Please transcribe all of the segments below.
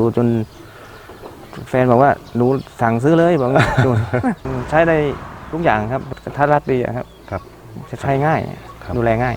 ดูจน แฟนบอกว่าดูสั่งซื้อเลยบอกว่าดูใช้ได้ทุกอย่างครับกระทัดรัดดีอะครับ ครับ จะใช้ง่าย ครับ ดูแลง่าย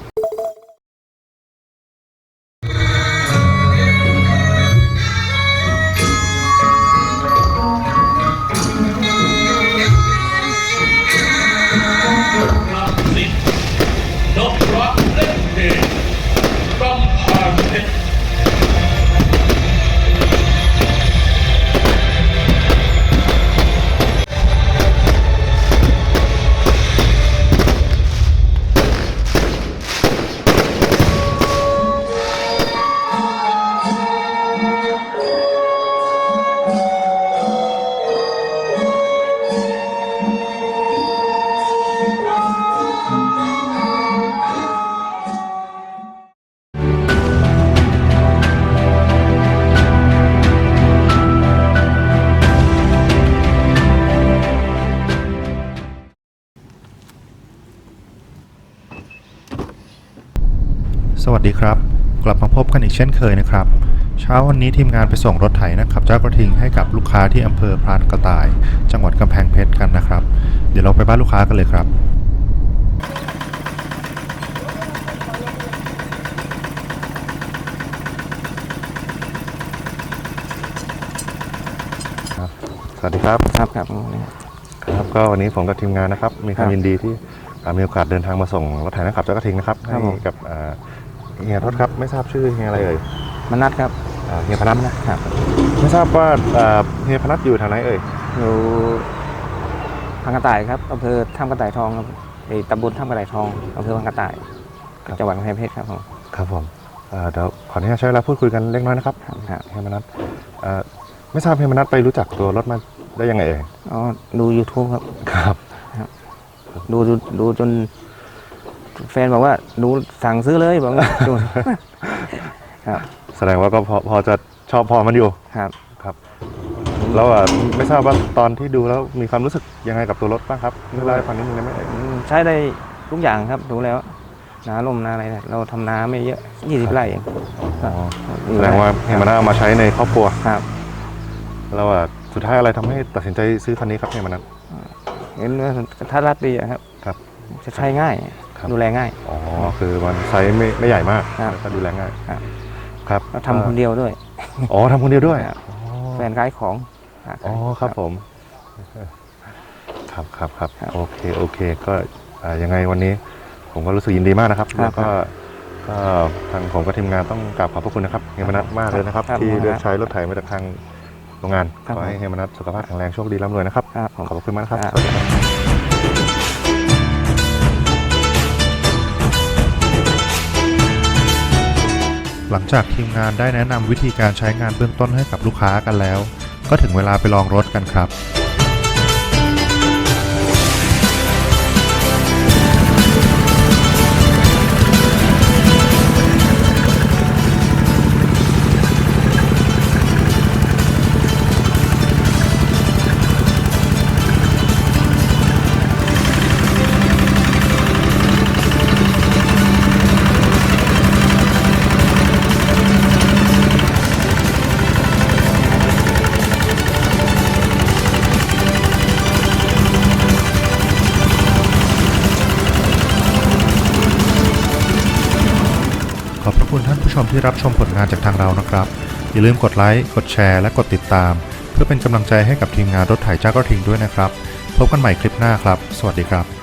สวัสดีครับ กลับมาพบกันอีกเช่นเคยนะครับ เช้าวันนี้ทีมงานไปส่งรถไถนะครับเจ้ากระทิงให้กับลูกค้าที่อำเภอพรานกระต่าย จังหวัดกำแพงเพชรกันนะครับ เดี๋ยวเราไปบ้านลูกค้ากันเลยครับสวัสดีครับครับครับครับก็วันนี้ผมกับทีมงานนะครับ มีคครัวามบยินดีที่อ่ามีโอกาสเดินทางมาส่งรถไถนะครับเจ้ากระทิงนะครับครับให้ผมกับอ่า เฮียรถครับไม่ทราบชื่อเฮียอะไรเอ่ยมานัดครับอ่าเฮียพนัทครับ ไม่ทราบว่าอ่าเฮียพนัทอยู่แถวไหนเอ่ยอยู่พังกระต่ายครับอำเภอท่ามกระต่ายทองครับไอ้ตำบลท่ามกระต่ายทองอำเภอพังกระต่ายจังหวัดกำแพงเพชรครับผมครับผมอ่าเดี๋ยวขออนุญาตใช้เวลาพูดคุยกันเล็กน้อยนะครับครับครับเฮียพนัทอ่าไม่ทราบเฮียพนัทไปรู้จักตัวรถมาได้ยังไงเอ่ยอ๋อดู YouTube ครับครับ ดูดูดูจน แฟนบอกว่าดูสั่งซื้อเลยบอกว่าดูครับแสดงว่าก็พอพอจะชอบพอมันอยู่ครับครับ แล้วอะไม่ทราบว่าตอนที่ดูแล้วมีความรู้สึกยังไงกับตัวรถบ้างครับเล่าให้ฟังนิดนึงได้ไหมเอ่ย อืมใช้ได้ทุกอย่างครับดูแล้วนาลมนาอะไรเนี่ยเราทำนาไม่เยอะยี่สิบไร่เองอ๋อแสดงว่าเฮียมนัทเอามาใช้ในครอบครัว ครับ แล้วอะสุดท้ายอะไรทำให้ตัดสินใจซื้อคันนี้ครับเฮียมนัทเห็นว่ากระทัดรัดดีอะครับครับ จะใช้ง่ายครับ ดูแลง่าย อ๋อคือมันไซส์ไม่ไม่ใหญ่มากครับแล้วก็ดูแลง่ายครับ ครับเราทำคนเดียวด้วย อ๋อทำคนเดียวด้วยครับ อ๋อ แฟนขายของอ๋อครับผม ครับครับครับครับโอเคโอเค ก็อ่ายังไงวันนี้ ผมก็รู้สึกยินดีมากนะครับ ครับแล้วก็ก็ทางผมกับทีมงานต้องกราบขอบพระคุณนะครับเฮียมนัทมากเลยนะครับ ครับที่ผมเลือกใช้รถไถมาจากทางโรงงานครับขอให้ผมเฮียมนัทสุขภาพแข็งแรงโชคดีร่ำรวยนะครับ ครับผม ขอบพระคุณมากนะครับ ครับ สวัสดีครับ หลังจากทีมงานได้แนะนำวิธีการใช้งานเบื้องต้นให้กับลูกค้ากันแล้ว ก็ถึงเวลาไปลองรถกันครับ ขอบพระคุณท่านผู้ชมที่รับชมผลงานจากทางเรานะครับ อย่าลืมกดไลค์ กดแชร์ และกดติดตาม เพื่อเป็นกำลังใจให้กับทีมงานรถถ่ายจ้ากระทิงด้วยนะครับ พบกันใหม่คลิปหน้าครับ สวัสดีครับ